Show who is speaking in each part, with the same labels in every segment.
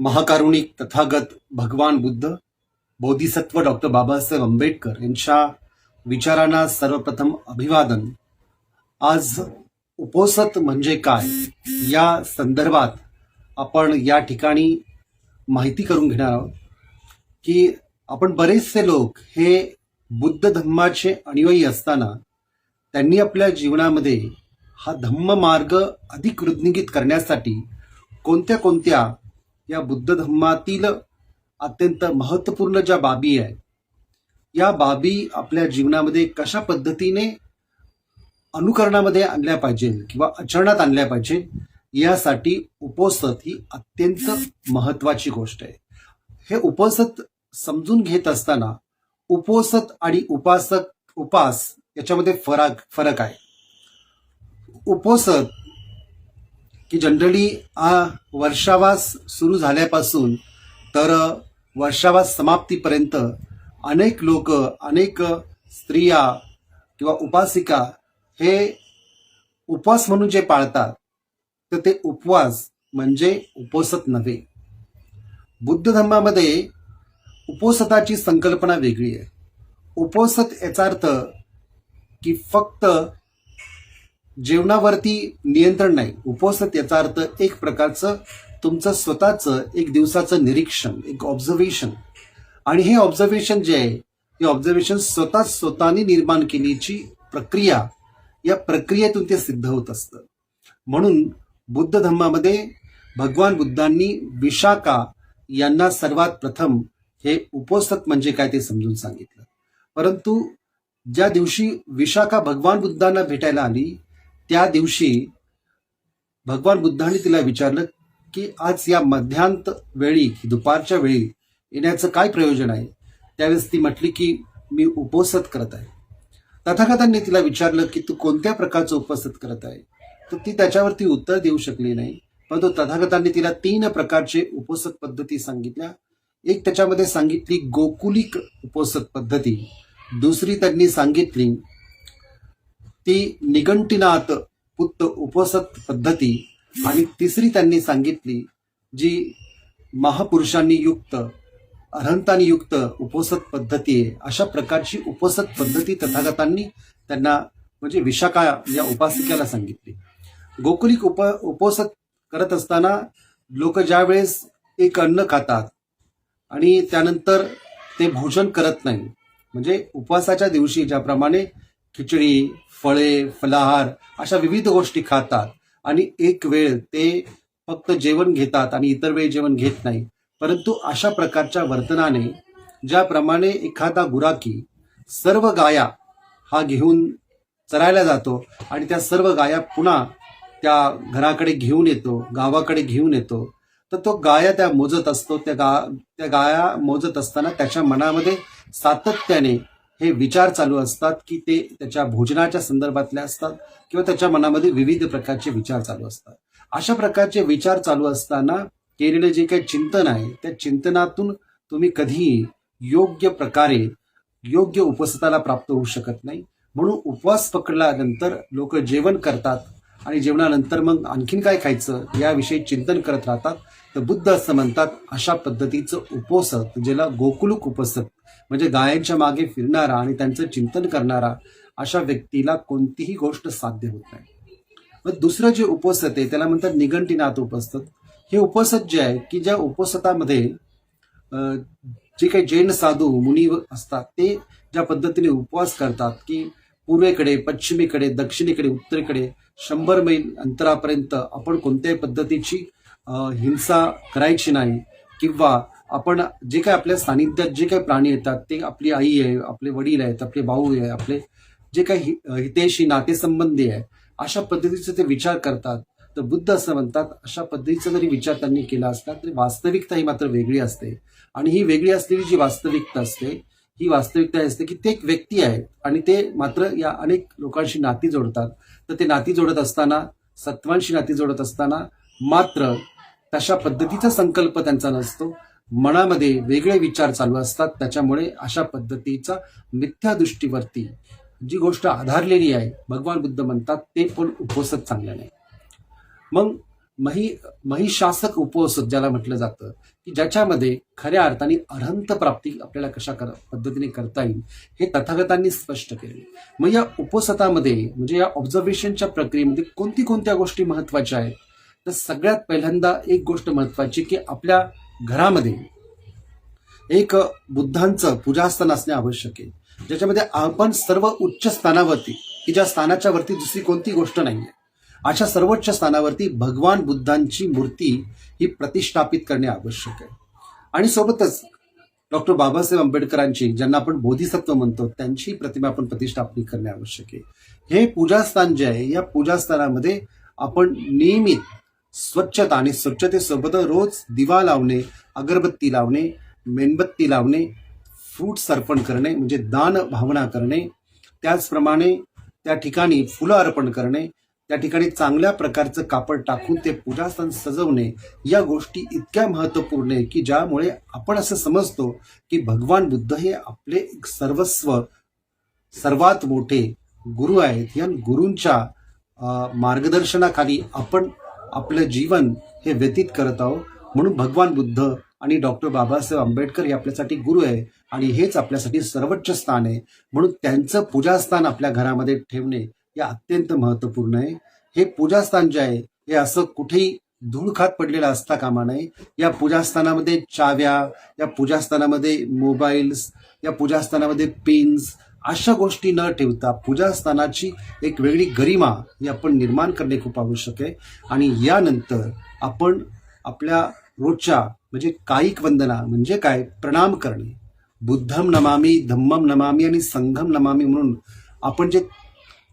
Speaker 1: महाकारुणिक तथागत भगवान बुद्ध बोधिसत्व डॉक्टर बाबासाहेब आंबेडकर यांच्या विचारांना सर्वप्रथम अभिवादन. आज उपोसत म्हणजे काय? या संदर्भात आपण या ठिकाणी माहिती करून घेणार आहोत की आपण बरेचसे लोक हे बुद्ध धम्माचे अनुयायी असताना त्यांनी आपल्या जीवनामध्ये हा धम्म मार्ग अधिक वृद्धिंगित करण्यासाठी कोणत्या कोणत्या या बुद्ध धम्मातील अत्यंत महत्त्वपूर्ण ज्या बाबी आहेत या बाबी आपल्या जीवनामध्ये कशा पद्धतीने अनुकरणामध्ये आणल्या पाहिजे किंवा आचरणात आणल्या पाहिजे यासाठी उपोसत ही अत्यंत महत्वाची गोष्ट आहे. हे उपोसत समजून घेत असताना उपोसत आणि उपासक उपास याच्यामध्ये फरक फरक आहे. उपोसत की जनरली हा वर्षावास सुरू झाल्यापासून तर वर्षावास समाप्तीपर्यंत अनेक लोक अनेक स्त्रिया किंवा उपासिका हे उपवास म्हणून जे पाळतात तर ते उपवास म्हणजे उपोसत नव्हे. बुद्ध धर्मामध्ये उपोसताची संकल्पना वेगळी आहे. उपोसत याचा अर्थ की फक्त जेवणावरती नियंत्रण नाही. उपोसत याचा अर्थ एक प्रकारचं तुमचं स्वतःचं एक दिवसाचं निरीक्षण एक ऑब्झर्वेशन आणि हे ऑब्झर्वेशन जे आहे हे ऑब्झर्वेशन स्वतः स्वतःने निर्माण केल्याची प्रक्रिया या प्रक्रियेतून ते सिद्ध होत असतं. म्हणून बुद्ध धर्मामध्ये भगवान बुद्धांनी विशाखा यांना सर्वात प्रथम हे उपोसत म्हणजे काय ते समजून सांगितलं. परंतु ज्या दिवशी विशाखा भगवान बुद्धांना भेटायला आली त्या दिवशी भगवान बुद्धांनी तिला विचारलं की आज या मध्यांत वेळी दुपारच्या वेळी येण्याचं काय प्रयोजन आहे? त्यावेळेस ती म्हटली की मी उपोसत करत आहे. तथागतांनी तिला विचारलं की तू कोणत्या प्रकारचं उपस्थित करत आहे? तर ती त्याच्यावरती उत्तर देऊ शकली नाही. परंतु तथागतांनी तिला तीन प्रकारचे उपोसत पद्धती सांगितल्या. एक त्याच्यामध्ये सांगितली गोकुलिक उपोसत पद्धती. दुसरी त्यांनी सांगितली ती निघंटिनात पुत्त उपसत पद्धती आणि तिसरी त्यांनी सांगितली जी महापुरुषांनी युक्त अरहंतानी युक्त उपसत पद्धती आहे. अशा प्रकारची उपसत पद्धती तथागतांनी त्यांना म्हणजे विशाखा या उपासिकेला सांगितली. गोकुलिक उप उपोसत करत असताना लोक ज्या वेळेस एक अन्न खातात आणि त्यानंतर ते भोजन करत नाही म्हणजे उपवासाच्या दिवशी ज्याप्रमाणे खिचडी फळे फलाहार अशा विविध गोष्टी खातात. आणि एक वेळ ते फक्त जेवण घेतात आणि इतर वेळ जेवण घेत नाही. परंतु अशा प्रकारच्या वर्तनाने ज्याप्रमाणे एखादा गुराकी सर्व गाया हा घेऊन चरायला जातो आणि त्या सर्व गाया पुन्हा त्या घराकडे घेऊन येतो गावाकडे घेऊन येतो तर तो गाया त्या मोजत असतो. त्या गा त्या गाया मोजत असताना त्याच्या मनामध्ये सातत्याने हे विचार चालू असतात की ते त्याच्या भोजनाच्या संदर्भातले असतात किंवा त्याच्या मनामध्ये विविध प्रकारचे विचार चालू असतात. अशा प्रकारचे विचार चालू असताना केलेलं जे काही चिंतन आहे त्या चिंतनातून तुम्ही कधीही योग्य प्रकारे योग्य उपस्थिताला प्राप्त होऊ शकत नाही. म्हणून उपवास पकडल्यानंतर लोक जेवण करतात आणि जेवणानंतर मग आणखीन काय खायचं याविषयी चिंतन करत राहतात. तर बुद्ध असं म्हणतात अशा पद्धतीचं उपोसत ज्याला गोकुलुक उपसत म्हणजे गायांच्या मागे फिरणारा आणि त्यांचं चिंतन करणारा अशा व्यक्तीला कोणतीही गोष्ट साध्य होत नाही. मग दुसरं जे उपसत आहे त्याला म्हणतात निगंटीनाथ उपसत. हे उपसत जे आहे की ज्या उपसतामध्ये जे काही जैन साधू मुनी असतात ते ज्या पद्धतीने उपवास करतात की पूर्वेकडे पश्चिमेकडे दक्षिणेकडे उत्तरेकडे शंभर मैल अंतरापर्यंत आपण कोणत्याही पद्धतीची हिंसा करायची नाही. किंवा आपण जे काही आपल्या सानिध्यात जे काही प्राणी येतात ते आपली आई आहे आपले वडील आहेत आपले भाऊ आहे आपले जे काही हि- हितेशी नातेसंबंधी आहे अशा पद्धतीचे ते विचार करतात. तर बुद्ध असं म्हणतात अशा पद्धतीचा जरी विचार त्यांनी केला असता तरी वास्तविकता ही मात्र वेगळी असते. आणि ही वेगळी असलेली जी वास्तविकता असते ही वास्तविकता असते की ते एक व्यक्ती आहे आणि ते मात्र या अनेक लोकांशी नाती जोडतात. तर ते नाती जोडत असताना सत्वांशी नाती जोडत असताना मात्र तशा पद्धतीचा संकल्प त्यांचा नसतो. मनामध्ये वेगळे विचार चालू असतात. त्याच्यामुळे अशा पद्धतीचा मिथ्या दृष्टीवरती जी गोष्ट आधारलेली आहे भगवान बुद्ध म्हणतात ते पण उपसत चांगलं नाही मग मही महिशासक उपवास ज्याला म्हटलं जातं की ज्याच्यामध्ये खऱ्या अर्थाने अरहंत प्राप्ती आपल्याला कशा कर पद्धतीने करता येईल हे तथागतांनी स्पष्ट केले. मग या उपसतामध्ये म्हणजे या ऑब्झर्वेशनच्या प्रक्रियेमध्ये कोणती कोणत्या गोष्टी महत्त्वाच्या आहेत? तर सगळ्यात पहिल्यांदा एक गोष्ट महत्वाची की आपल्या घरामध्ये एक बुद्धांचं पूजास्थान असणे आवश्यक आहे. ज्याच्यामध्ये आपण सर्व उच्च स्थानावरती की ज्या स्थानाच्या वरती दुसरी कोणती गोष्ट नाही आहे अशा सर्वोच्च स्थानावरती भगवान बुद्धांची मूर्ती ही प्रतिष्ठापित करणे आवश्यक आहे. आणि सोबतच डॉक्टर बाबासाहेब आंबेडकरांची ज्यांना आपण बोधिसत्व म्हणतो त्यांची प्रतिमा आपण प्रतिष्ठापित करणे आवश्यक आहे. हे पूजास्थान जे आहे या पूजास्थानामध्ये आपण नियमित स्वच्छता आणि स्वच्छतेसोबत रोज दिवा लावणे अगरबत्ती लावणे मेणबत्ती लावणे फ्रूट्स अर्पण करणे म्हणजे दान भावना करणे त्याचप्रमाणे त्या ठिकाणी फुलं अर्पण करणे त्या ठिकाणी चांगल्या प्रकारचं कापड टाकून ते पूजास्थान सजवणे या गोष्टी इतक्या महत्त्वपूर्ण आहे की ज्यामुळे आपण असं समजतो की भगवान बुद्ध हे आपले एक सर्वस्व सर्वात मोठे गुरु आहेत. या गुरूंच्या मार्गदर्शनाखाली आपण आपलं जीवन हे व्यतीत करत आहोत. म्हणून भगवान बुद्ध आणि डॉक्टर बाबासाहेब आंबेडकर हे आपल्यासाठी गुरु आहे आणि हेच आपल्यासाठी सर्वोच्च स्थान आहे. म्हणून त्यांचं पूजास्थान आपल्या घरामध्ये ठेवणे हे अत्यंत महत्त्वपूर्ण आहे. हे पूजास्थान जे आहे हे असं कुठेही धूळ खात पडलेलं असता कामा नये. या पूजास्थानामध्ये चाव्या या पूजास्थानामध्ये मोबाईल्स या पूजास्थानामध्ये पिन्स अशा गोष्टी न ठेवता पूजास्थानाची एक वेगळी गरिमा ही आपण निर्माण करणे खूप आवश्यक आहे. आणि यानंतर आपण आपल्या रोजच्या म्हणजे कायिक वंदना म्हणजे काय? प्रणाम करणे. बुद्धम नमामी धम्मम नमामी आणि संघम नमामी म्हणून आपण जे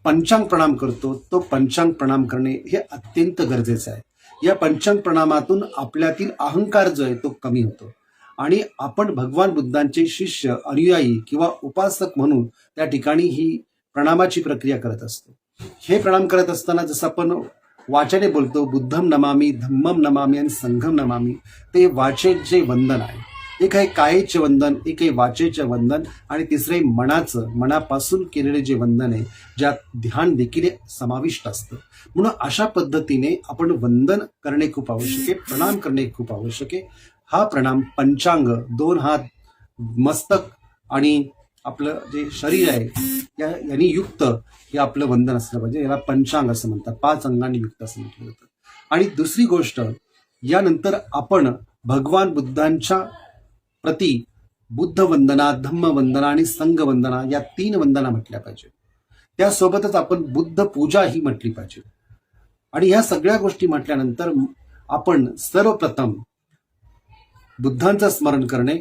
Speaker 1: पंचांग प्रणाम करतो तो पंचांग प्रणाम करणे हे अत्यंत गरजेचं आहे. या पंचांग प्रणामातून आपल्यातील अहंकार जो आहे तो कमी होतो. आणि आपण भगवान बुद्धांचे शिष्य अनुयायी किंवा उपासक म्हणून त्या ठिकाणी ही प्रणामाची प्रक्रिया करत असतो. हे प्रणाम करत असताना जसं आपण वाचने बोलतो बुद्धम नमामी धम्मम नमामी आणि संघम नमामी ते वाचे जे वंदन आहे. एक आहे कायेचे वंदन एक आहे वाचेचे वंदन आणि तिसरे आहे मनाचं मनापासून केलेले जे वंदन आहे ज्यात ध्यान देखील समाविष्ट असतं. म्हणून अशा पद्धतीने आपण वंदन करणे खूप आवश्यक आहे प्रणाम करणे खूप आवश्यक आहे. हा प्रणाम पंचांग दोन हात मस्तक आणि आपलं जे शरीर आहे या यांनी युक्त हे आपलं वंदन असलं पाहिजे. याला पंचांग असं म्हणतात पाच अंगांनी युक्त असं म्हटलं जातं. आणि दुसरी गोष्ट यानंतर आपण भगवान बुद्धांच्या प्रति बुद्ध वंदना धम्म वंदना आणि संघ वंदना या तीन वंदना म्हटल्या पाहिजे त्यासोबतच आपण बुद्ध पूजा ही म्हटली पाहिजे. आणि या सगळ्या गोष्टी म्हटल्यानंतर आपण सर्वप्रथम बुद्धांचं स्मरण करणे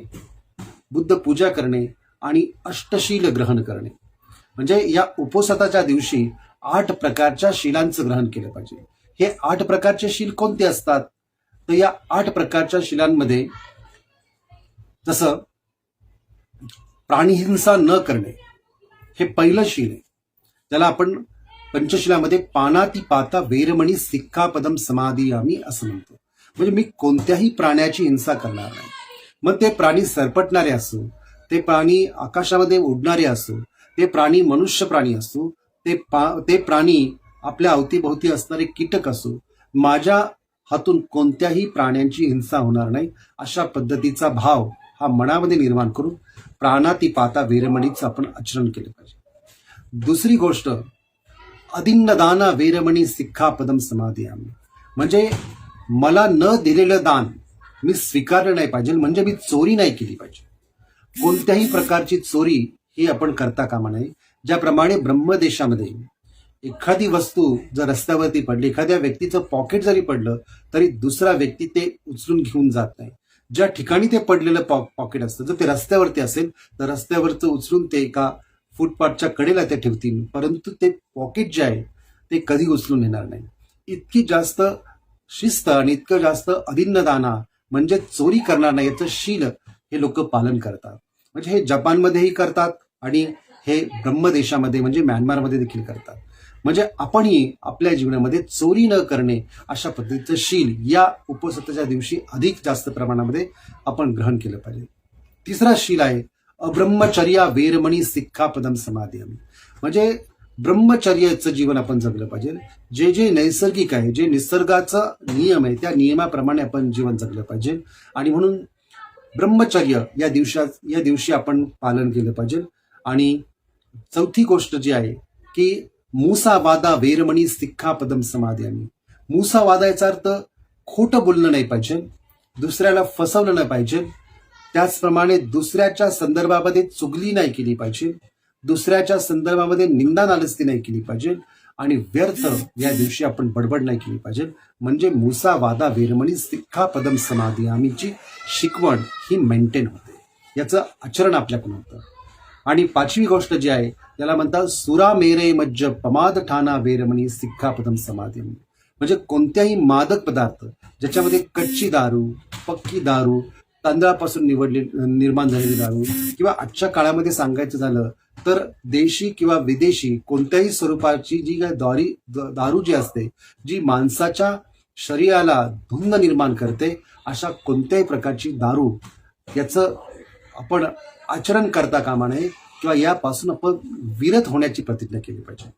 Speaker 1: बुद्ध पूजा करणे आणि अष्टशील ग्रहण करणे. म्हणजे या उपवासाच्या दिवशी आठ प्रकारच्या शिलांचं ग्रहण केलं पाहिजे. हे आठ प्रकारचे शील कोणते असतात? तर या आठ प्रकारच्या शिलांमध्ये जसं प्राणीहिंसा न करणे हे पहिलं शील आहे. त्याला आपण पंचशिलामध्ये पानाती पाता वेरमणी सिक्खापदम समाधी आम्ही असं म्हणतो. म्हणजे मी कोणत्याही प्राण्याची हिंसा करणार नाही. मग ते प्राणी सरपटणारे असो ते प्राणी आकाशामध्ये उडणारे असो ते प्राणी मनुष्य प्राणी असो ते पा ते प्राणी आपल्या अवतीभोवती असणारे कीटक असो माझ्या हातून कोणत्याही प्राण्यांची हिंसा होणार नाही अशा पद्धतीचा भाव हा मनामध्ये निर्माण करून प्राणाती पाता वेरमणीचं आपण आचरण केलं पाहिजे. दुसरी गोष्ट अदिन्नदाना वेरमणी सिक्खापदम समाधी आम्ही. म्हणजे मला न दिलेलं दान मी स्वीकारलं नाही पाहिजे म्हणजे मी चोरी नाही केली पाहिजे. कोणत्याही प्रकारची चोरी ही आपण करता कामा नये. ज्याप्रमाणे ब्रह्मदेशामध्ये एखादी वस्तू जर रस्त्यावरती पडली एखाद्या व्यक्तीचं पॉकेट जरी पडलं तरी दुसरा व्यक्ती ते उचलून घेऊन जात नाही. ज्या ठिकाणी ते पडलेलं पॉ पॉकेट असतं जर ते रस्त्यावरती असेल तर रस्त्यावरचं उचलून ते एका फुटपाथच्या कडेला ते ठेवतील. परंतु ते पॉकेट जे आहे ते कधी उचलून येणार नाही. इतकी जास्त शिस्त आणि इतकं जास्त अदिन्नदाना म्हणजे चोरी करणार नाही याचं शील हे लोक पालन करतात. म्हणजे हे जपानमध्येही करतात आणि हे ब्रह्मदेशामध्ये म्हणजे म्यानमारमध्ये देखील करतात. म्हणजे आपणही आपल्या जीवनामध्ये चोरी न करणे अशा पद्धतीचं शील या उपसत्ताच्या दिवशी अधिक जास्त प्रमाणामध्ये आपण ग्रहण केलं पाहिजे. तिसरा शील आहे अब्रह्मचर्या वेरमणी सिक्खापदम समाधी म्हणजे ब्रह्मचर्याचं जीवन आपण जगलं पाहिजे. जे जे नैसर्गिक आहे जे निसर्गाचा नियम आहे त्या नियमाप्रमाणे आपण जीवन जगलं पाहिजे. आणि म्हणून ब्रह्मचर्य या दिवसा या दिवशी आपण पालन केलं पाहिजे. आणि चौथी गोष्ट जी आहे की मुसा वादा वेरमणी सिक्खापदम समाधी आम्ही. मुसा वादा याचा अर्थ खोटं बोलणं नाही पाहिजे दुसऱ्याला फसवलं नाही पाहिजे त्याचप्रमाणे दुसऱ्याच्या संदर्भामध्ये चुगली नाही केली पाहिजे दुसऱ्याच्या संदर्भामध्ये निंदा नालस्ती नाही केली पाहिजे आणि व्यर्थ या दिवशी आपण बडबड नाही केली पाहिजे. म्हणजे मुसा वादा वेरमणी सिक्खा पदम समाधी आम्हीची शिकवण ही मेंटेन होते. याचं आचरण आपल्याकडून होतं. आणि पाचवी गोष्ट जी आहे त्याला म्हणतात सुरा मेरे मज्ज पमाद ठाणा वेरमणी सिक्खापदम समाधी. म्हणजे कोणत्याही मादक पदार्थ ज्याच्यामध्ये कच्ची दारू पक्की दारू तांदळापासून निवडले निर्माण झालेली दारू किंवा आजच्या काळामध्ये सांगायचं झालं तर देशी किंवा विदेशी कोणत्याही स्वरूपाची जी काय दारी दारू जी असते जी माणसाच्या शरीराला धुंद निर्माण करते अशा कोणत्याही प्रकारची दारू याचं आपण आचरण करता कामा नये किंवा यापासून आपण विरत होण्याची प्रतिज्ञा केली पाहिजे.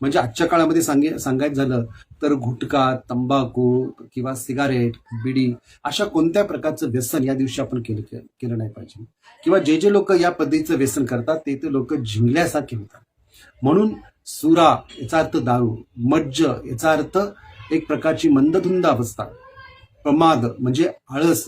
Speaker 1: म्हणजे आजच्या काळामध्ये सांगे सांगायचं झालं तर गुटखा तंबाखू किंवा सिगारेट बिडी अशा कोणत्या प्रकारचं व्यसन या दिवशी आपण केलं केलं नाही पाहिजे. किंवा जे जे लोक या पद्धतीचं व्यसन करतात ते ते लोक झिंगल्यासारखे होतात. म्हणून सुरा याचा अर्थ दारू मज्ज याचा अर्थ एक प्रकारची मंदधुंद अवस्था. प्रमाद म्हणजे आळस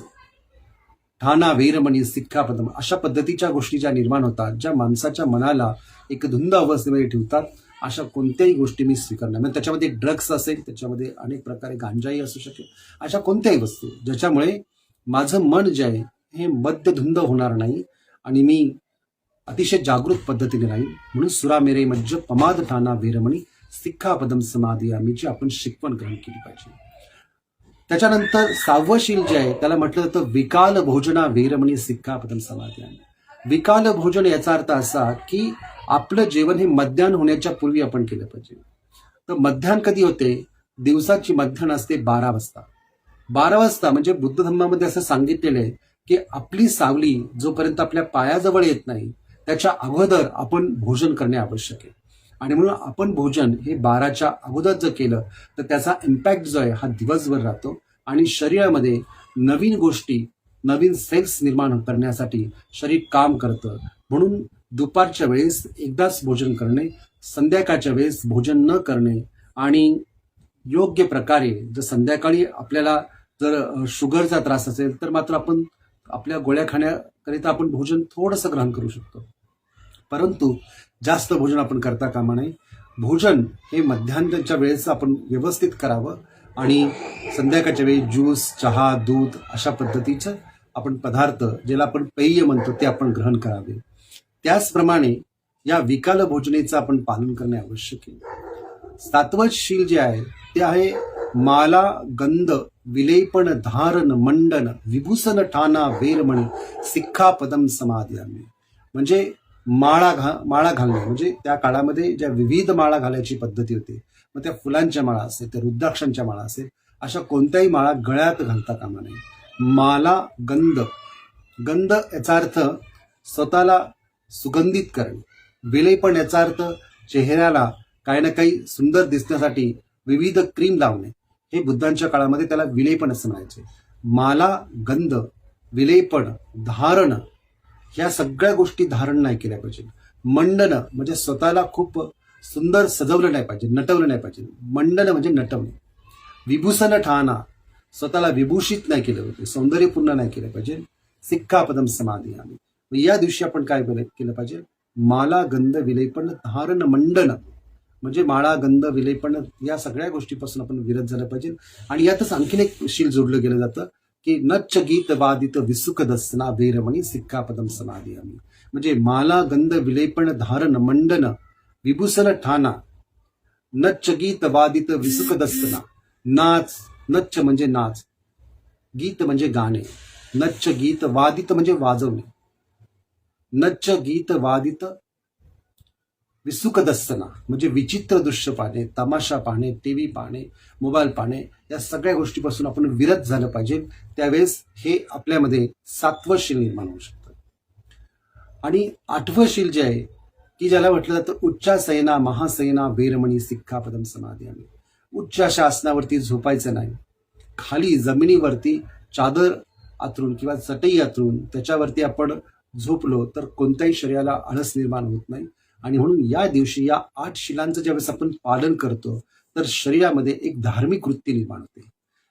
Speaker 1: ठाणा वीरमणी सिक्खापदम अशा पद्धतीच्या गोष्टी ज्या निर्माण होतात ज्या माणसाच्या मनाला एक धुंद अवस्थेमध्ये ठेवतात अशा कोणत्याही गोष्टी मी स्वीकारणार म्हणजे त्याच्यामध्ये ड्रग्स असेल त्याच्यामध्ये अनेक प्रकारे गांजाही असू शकेल अशा कोणत्याही वस्तू. ज्याच्यामुळे माझं मन जे आहे हे मद्यधुंद होणार नाही आणि मी अतिशय जागृत पद्धतीने राहील. म्हणून सुरा मेरे मज्ज पमाद ठाणा वीरमणी सिक्खापदम समाधी आम्हीची आपण शिकवण ग्रहण केली पाहिजे. त्याच्यानंतर सहावं जे आहे त्याला म्हटलं जातं विकाल भोजना वीरमणी सिक्खापदम समाधी आम्ही विकाल भोजन याचा अर्थ असा की आपलं जेवण हे मध्यान्ह होण्याच्या पूर्वी आपण केलं पाहिजे. तर मध्यान कधी होते? दिवसाची मध्यान असते बारा वाजता. बारा वाजता म्हणजे बुद्ध धर्मामध्ये असं सांगितलेलं आहे की आपली सावली जोपर्यंत आपल्या पायाजवळ येत नाही त्याच्या अगोदर आपण भोजन करणे आवश्यक आहे. आणि म्हणून आपण भोजन हे बाराच्या अगोदर जर केलं तर त्याचा इम्पॅक्ट जो आहे हा दिवसभर राहतो. आणि शरीरामध्ये नवीन गोष्टी नवीन सेल्स निर्माण करण्यासाठी शरीर काम करतं. म्हणून दुपारच्या वेळेस एकदाच भोजन करणे संध्याकाळच्या वेळेस भोजन न करणे आणि योग्य प्रकारे जर संध्याकाळी आपल्याला जर शुगरचा त्रास असेल तर मात्र आपण आपल्या गोळ्या खाण्याकरिता आपण भोजन थोडंसं ग्रहण करू शकतो. परंतु जास्त भोजन आपण करता कामा नये. भोजन हे मध्यान्हच्या वेळेस आपण व्यवस्थित करावं आणि संध्याकाळच्या वेळी ज्यूस चहा दूध अशा पद्धतीचं आपण पदार्थ ज्याला आपण पेय म्हणतो ते आपण ग्रहण करावे. त्याचप्रमाणे या विकाल भोजनेचं आपण पालन करणे आवश्यक आहे. सातवं शील जे आहे ते आहे माला गंध विलेपण धारण मंडन विभूषण ठाणा वेरमणी सिक्खा पदम समाधी म्हणजे माळा घा माळा घालणे. म्हणजे त्या काळामध्ये ज्या विविध माळा घालायची पद्धती होती मग त्या फुलांच्या माळा असेल त्या रुद्राक्षांच्या माळा असेल अशा कोणत्याही माळा गळ्यात घालता कामा नये. माला गंध. गंध याचा अर्थ स्वतःला सुगंधित करणे. विलेपण याचा अर्थ चेहऱ्याला काही ना काही सुंदर दिसण्यासाठी विविध क्रीम लावणे. हे बुद्धांच्या काळामध्ये त्याला विलेपण असं म्हणायचे. माला गंध विलेपण धारण ह्या सगळ्या गोष्टी धारण नाही केल्या पाहिजे मंडन म्हणजे स्वतःला खूप सुंदर सजवलं नाही पाहिजे नटवलं नाही पाहिजे. मंडन म्हणजे नटवणे. विभूषण ठाणा स्वतःला विभूषित नाही केलं पाहिजे सौंदर्यपूर्ण नाही केलं पाहिजे. सिक्का पदम समाधी आम्ही. या दिवशी आपण काय केलं पाहिजे? माला गंध विलेपण धारण मंडन म्हणजे माळा गंध विलेपण या सगळ्या गोष्टीपासून आपण विरत झालं पाहिजे. आणि यातच आणखीन एक शील जोडलं गेलं जातं. की नच्च गीत वादित विसुख दसना वेरमणी सिक्कापदम समाधी आम्ही म्हणजे माला गंध विलेपण धारण मंडन विभूषण ठाणा. नच्च गीत वादित विसुख दसना नाच नच्च म्हणजे नाच. गीत म्हणजे गाणे. नच्च गीत वादित म्हणजे वाजवणे. नच्च गीत वादित विसुकदस्सना म्हणजे विचित्र दृश्य पाहणे तमाशा पाहणे टी व्ही पाहणे मोबाईल पाहणे या सगळ्या गोष्टीपासून आपण विरत झालं पाहिजे. त्यावेळेस हे आपल्यामध्ये सातवं शील निर्माण होऊ शकतं. आणि आठवं शील जे आहे की ज्याला म्हटलं जातं उच्चासयना महासयना वीरमणी सिक्खापदम समाधी आम्ही. उच्चाशा आसनावरती झोपायचं नाही. खाली जमिनीवरती चादर आतरून किंवा चटई आतरून त्याच्यावरती आपण झोपलो तर कोणत्याही शरीराला आळस निर्माण होत नाही. आणि म्हणून या दिवशी या आठ शिलांचं ज्यावेळेस आपण पालन करतो तर शरीरामध्ये एक धार्मिक वृत्ती निर्माण होते.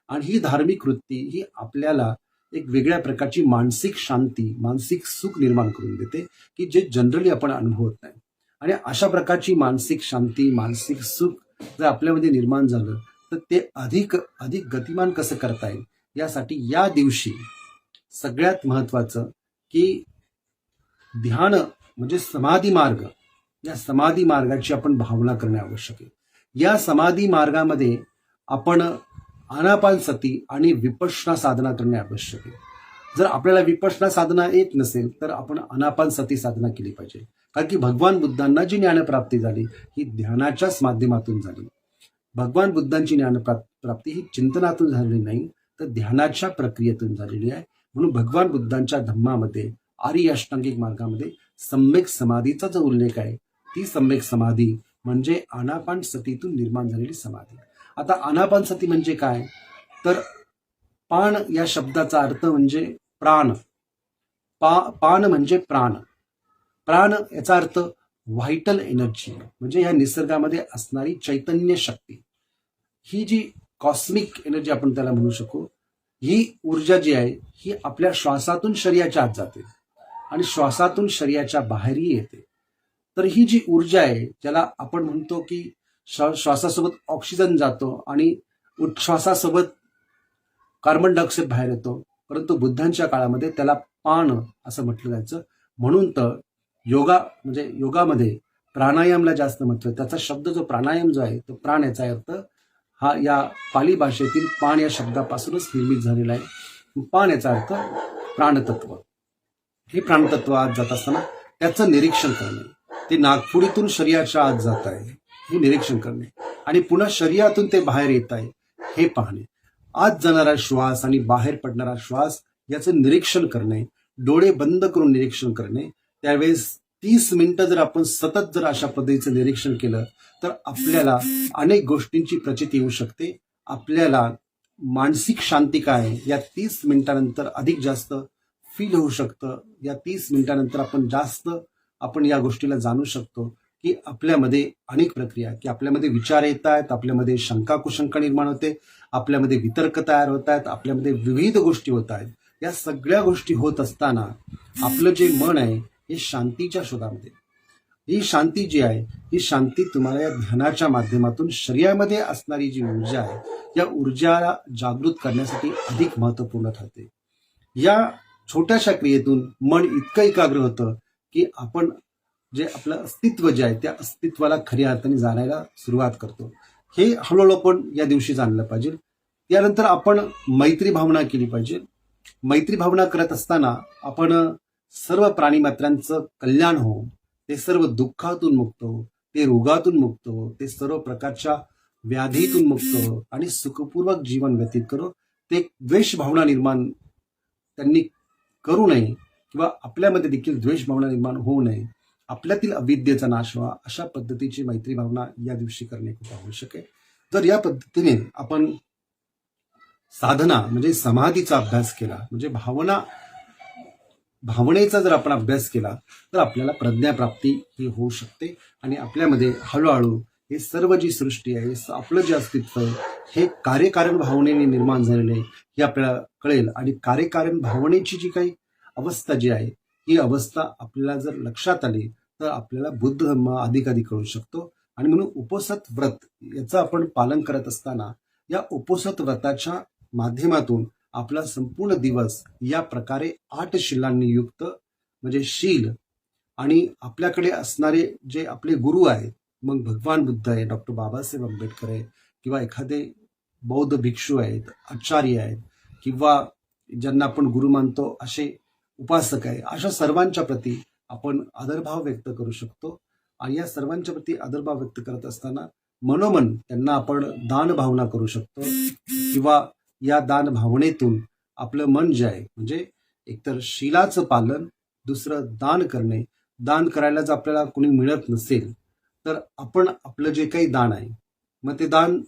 Speaker 1: आणि ही धार्मिक वृत्ती ही आपल्याला एक वेगळ्या प्रकारची मानसिक शांती मानसिक सुख निर्माण करून देते की जे जनरली आपण अनुभवत नाही. आणि अशा प्रकारची मानसिक शांती मानसिक सुख जर आपल्यामध्ये निर्माण झालं तर ते अधिक अधिक गतिमान कसं करता येईल? यासाठी या दिवशी सगळ्यात महत्वाचं की ध्यान म्हणजे समाधी मार्ग. या समाधी मार्गाची आपण भावना करणे आवश्यक आहे. या समाधी मार्गामध्ये आपण आनापान सती आणि विपश्यना साधना करणे आवश्यक आहे. जर आपल्याला विपश्यना साधना येत नसेल तर आपण अनापान सती साधना केली पाहिजे. कारण की भगवान बुद्धांना जी ज्ञानप्राप्ती झाली ही ध्यानाच्याच माध्यमातून झाली. भगवान बुद्धांची ज्ञानप्राप्ती ही चिंतनातून झालेली नाही तर ध्यानाच्या प्रक्रियेतून झालेली आहे. म्हणून भगवान बुद्धांच्या धम्मामध्ये आर्य अष्टांगिक मार्गामध्ये सम्यक समाधीचा जो उल्लेख आहे. ती सम्यक समाधी म्हणजे आनापान सतीतून निर्माण झालेली समाधी. आता आनापान सती म्हणजे काय? तर पान या शब्दाचा अर्थ म्हणजे प्राण. पा पान म्हणजे प्राण. प्राण याचा अर्थ व्हायटल एनर्जी म्हणजे या निसर्गामध्ये असणारी चैतन्य शक्ती. ही जी कॉस्मिक एनर्जी आपण त्याला म्हणू शकू ही ऊर्जा जी आहे ही आपल्या श्वासातून शरीराच्या आत जाते. आणि श्वासातून शरीराच्या बाहेरही येते. तर ही जी ऊर्जा आहे ज्याला आपण म्हणतो की श्वा- श्वासासोबत ऑक्सिजन जातो आणि उच्छ्वासासोबत कार्बन डायऑक्साईड बाहेर येतो. परंतु बुद्धांच्या काळामध्ये त्याला पान असं म्हटलं जायचं. म्हणून तर योगा म्हणजे योगामध्ये प्राणायामला जास्त महत्त्व आहे. त्याचा शब्द जो प्राणायाम जो आहे तो प्राण याचा अर्थ हा या पाली भाषेतील पाण या शब्दापासूनच निर्मित झालेला आहे. पाण याचा अर्थ प्राणतत्व. हे प्राणतत्व आज जात असताना त्याचं निरीक्षण करणे. ते नागपुरीतून शरीराच्या आत जात आहे. हे निरीक्षण करणे. आणि पुन्हा शरीरातून ते बाहेर येत आहे. हे पाहणे. आत जाणारा श्वास आणि बाहेर पडणारा श्वास याचं निरीक्षण करणे. डोळे बंद करून निरीक्षण करणे. त्यावेळेस तीस मिनिटं जर आपण सतत जर अशा पद्धतीचं निरीक्षण केलं तर आपल्याला अनेक गोष्टींची प्रचिती येऊ शकते. आपल्याला मानसिक शांती काय आहे या तीस मिनिटानंतर अधिक जास्त फील होऊ शकतं. या तीस मिनिटानंतर आपण जास्त आपण या गोष्टीला जाणू शकतो की आपल्यामध्ये अनेक प्रक्रिया की आपल्यामध्ये विचार येत आहेत आपल्यामध्ये शंका कुशंका निर्माण होते आपल्यामध्ये वितर्क तयार होत आहेत आपल्यामध्ये विविध गोष्टी होत आहेत. या सगळ्या गोष्टी होत असताना आपलं जे मन आहे हे शांतीच्या शोधामध्ये ही शांती जी आहे ही शांती तुम्हाला या ध्यानाच्या माध्यमातून शरीरामध्ये असणारी जी ऊर्जा आहे या ऊर्जाला जागृत करण्यासाठी अधिक महत्त्वपूर्ण ठरते. या छोट्याशा क्रियेतून मन इतकं एकाग्र होतं की आपण जे आपलं अस्तित्व जे आहे त्या अस्तित्वाला खऱ्या अर्थाने जाणायला सुरुवात करतो. हे हळूहळू आपण या दिवशी जाणलं पाहिजे. त्यानंतर आपण मैत्री भावना केली पाहिजे. मैत्री भावना करत असताना आपण सर्व प्राणीमात्रांचं कल्याण हो ते सर्व दुःखातून मुक्त हो ते रोगातून मुक्त हो ते सर्व प्रकारच्या व्याधीतून मुक्त हो आणि सुखपूर्वक जीवन व्यतीत करो. ते द्वेष भावना निर्माण त्यांनी करू नये. किंवा आपल्यामध्ये देखील द्वेष भावना निर्माण होऊ नये. आपल्यातील अविद्येचा नाश व्हा. अशा पद्धतीची मैत्री भावना या दिवशी करणे खूप आवश्यक आहे. जर या पद्धतीने आपण साधना म्हणजे समाधीचा अभ्यास केला. म्हणजे भावना भावनेचा जर आपण अभ्यास केला तर आपल्याला प्रज्ञाप्राप्ती ही होऊ शकते. आणि आपल्यामध्ये हळूहळू हे सर्व जी सृष्टी आहे आपलं जे अस्तित्व हे कार्यकारण भावनेने निर्माण झालेले हे आपल्याला कळेल. आणि कार्यकारण भावनेची जी काही अवस्था जी आहे ही अवस्था आपल्याला जर लक्षात आली तर आपल्याला बुद्ध धर्म अधिकाधिक कळू शकतो. आणि म्हणून उपसत व्रत याचं आपण पालन करत असताना या उपोसत व्रताच्या माध्यमातून आपला संपूर्ण दिवस या प्रकारे आठ शिलांनी युक्त म्हणजे शील आणि आपल्याकडे असणारे जे आपले गुरु आहेत मग भगवान बुद्ध आहे डॉक्टर बाबासाहेब आंबेडकर आहे किंवा एखादे बौद्ध भिक्षू आहेत आचार्य आहेत किंवा ज्यांना आपण गुरु मानतो असे उपासक आहे. अशा सर्वांच्या प्रती आपण आदरभाव व्यक्त करू शकतो. आणि या सर्वांच्या प्रती आदरभाव व्यक्त करत असताना मनोमन त्यांना आपण दान भावना करू शकतो. किंवा या दान भावनेतून आपलं मन जे आहे म्हणजे एकतर शिलाचं पालन दुसरं दान करणे. दान करायला जर आपल्याला कोणी मिळत नसेल तर आपण आपलं जे काही दान आहे मग ते दान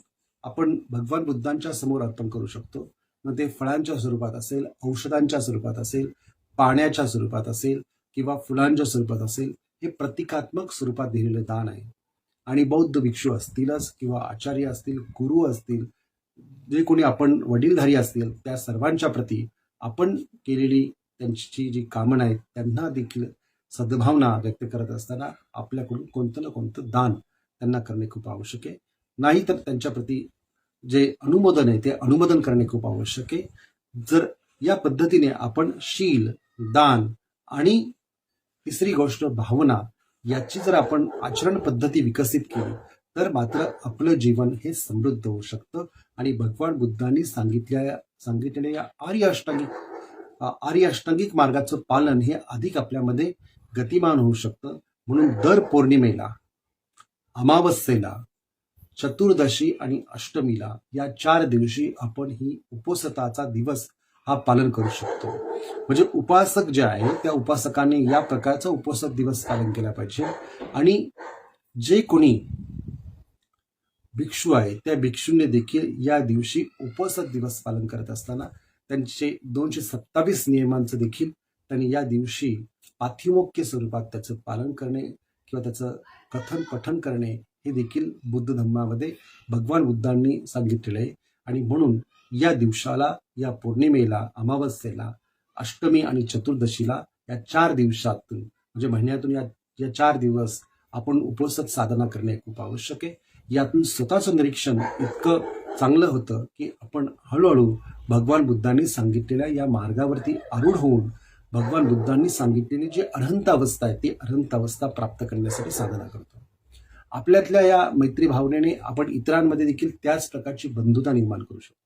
Speaker 1: आपण भगवान बुद्धांच्या समोर अर्पण करू शकतो. मग ते फळांच्या स्वरूपात असेल औषधांच्या स्वरूपात असेल पाण्याच्या स्वरूपात असेल किंवा फुलांच्या स्वरूपात असेल हे प्रतिकात्मक स्वरूपात दिलेले दान आहे. आणि बौद्ध भिक्षू असतीलच किंवा आचार्य असतील गुरु असतील जे कोणी आपण वडीलधारी असतील त्या सर्वांच्या प्रती आपण केलेली त्यांची जी कामना आहेत त्यांना देखील सद्भावना व्यक्त करत असताना आपल्याकडून कोणतं ना कोणतं दान त्यांना करणे खूप आवश्यक आहे. नाही तर त्यांच्या प्रती जे अनुमोदन आहे ते अनुमोदन करणे खूप आवश्यक आहे. जर या पद्धतीने आपण शील दान आणि तिसरी गोष्ट भावना याची जर आपण आचरण पद्धती विकसित केली तर मात्र आपलं जीवन हे समृद्ध होऊ शकतं. आणि भगवान बुद्धांनी सांगितल्या सांगितलेल्या या आर्य अष्टांगिक आर्य अष्टांगिक मार्गाचं पालन हे अधिक आपल्यामध्ये गतिमान होऊ शकतं. म्हणून दर पौर्णिमेला अमावस्येला चतुर्दशी आणि अष्टमीला या चार दिवशी आपण ही उपसताचा दिवस हा पालन करू शकतो. म्हणजे उपासक जे आहे त्या उपासकाने या प्रकारचा उपासक दिवस पालन केला पाहिजे. आणि जे कोणी भिक्षू आहे त्या भिक्षूंनी देखील या दिवशी उपवासक दिवस पालन करत असताना त्यांचे दोनशे सत्तावीस नियमांचं देखील त्यांनी या दिवशी पाठिमोक्य स्वरूपात त्याचं पालन करणे किंवा त्याचं कथन पठन करणे हे देखील बुद्ध धर्मामध्ये भगवान बुद्धांनी सांगितलेलं आहे. आणि म्हणून या दिवसाला या पौर्णिमेला अमावस्येला अष्टमी आणि चतुर्दशीला या चार दिवसातून म्हणजे महिन्यातून या या चार दिवस आपण उपवासक साधना करणे खूप आवश्यक आहे. यातून स्वतःचं निरीक्षण इतकं चांगलं होतं की आपण हळूहळू भगवान बुद्धांनी सांगितलेल्या या मार्गावरती आरूढ होऊन भगवान बुद्धांनी सांगितलेली जी अरहंत अवस्था आहे ती अरहंत अवस्था प्राप्त करण्यासाठी साधना करतो. आपल्यातल्या या मैत्री भावनेने आपण इतरांमध्ये देखील त्याच प्रकारची बंधुता निर्माण करू शकतो.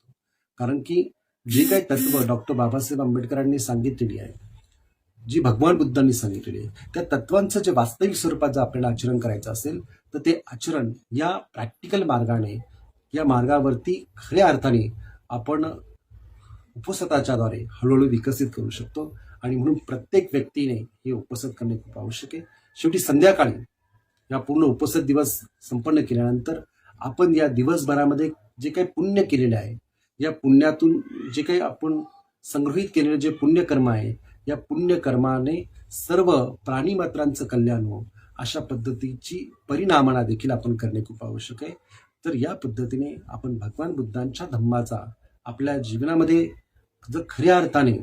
Speaker 1: कारण की जी काही तत्व डॉक्टर बाबासाहेब आंबेडकरांनी सांगितलेली आहे जी भगवान बुद्धांनी सांगितलेली आहे त्या तत्वांचं जे वास्तविक स्वरूपात जर आपल्याला आचरण करायचं असेल तर ते आचरण या प्रॅक्टिकल मार्गाने या मार्गावरती खऱ्या अर्थाने आपण उपसताच्याद्वारे हळूहळू विकसित करू शकतो. आणि म्हणून प्रत्येक व्यक्तीने हे उपसत करणे खूप आवश्यक आहे. शेवटी संध्याकाळी या पूर्ण उपसत दिवस संपन्न केल्यानंतर आपण या दिवसभरामध्ये जे काही पुण्य केलेले आहे या पुण्यातून जे काही आपण संग्रहित केलेले जे पुण्यकर्म आहे या पुण्यकर्माने सर्व प्राणीमात्रांचं कल्याण हो अशा पद्धतीची परिणामना देखील आपण करणे खूप आवश्यक आहे. तर या पद्धतीने आपण भगवान बुद्धांच्या धम्माचा आपल्या जीवनामध्ये जर खऱ्या अर्थाने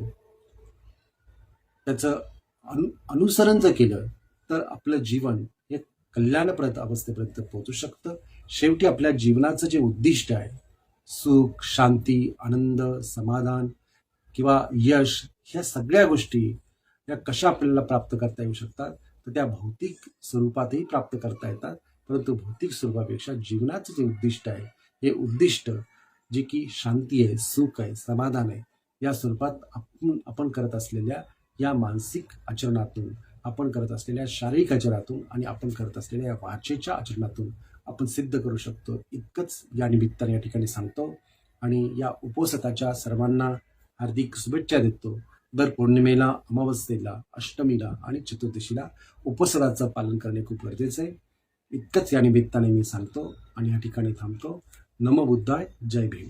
Speaker 1: त्याचं अनु अनुसरण जर केलं तर आपलं जीवन हे कल्याणप्रद अवस्थेपर्यंत पोहोचू शकतं. शेवटी आपल्या जीवनाचं जे उद्दिष्ट आहे सुख शांती आनंद समाधान किंवा यश ह्या सगळ्या गोष्टी या कशा आपल्याला प्राप्त करता येऊ शकतात? तर त्या भौतिक स्वरूपातही प्राप्त करता येतात. परंतु भौतिक स्वरूपापेक्षा जीवनाचं जे उद्दिष्ट आहे हे उद्दिष्ट जे की शांती आहे सुख आहे समाधान आहे या स्वरूपात आपण आपण करत असलेल्या या मानसिक आचरणातून आपण करत असलेल्या शारीरिक आचरणातून आणि आपण करत असलेल्या या वाचेच्या आचरणातून आपण सिद्ध करू शकतो. इतकंच या निमित्ताने या ठिकाणी सांगतो. आणि या उपोसताच्या सर्वांना हार्दिक शुभेच्छा देतो. दर पौर्णिमेला अमावस्येला अष्टमीला आणि चतुर्दशीला उपसदाचं पालन करणे खूप गरजेचं आहे. इतकंच या निमित्ताने मी सांगतो आणि या ठिकाणी थांबतो. नम बुद्धाय जय भीम.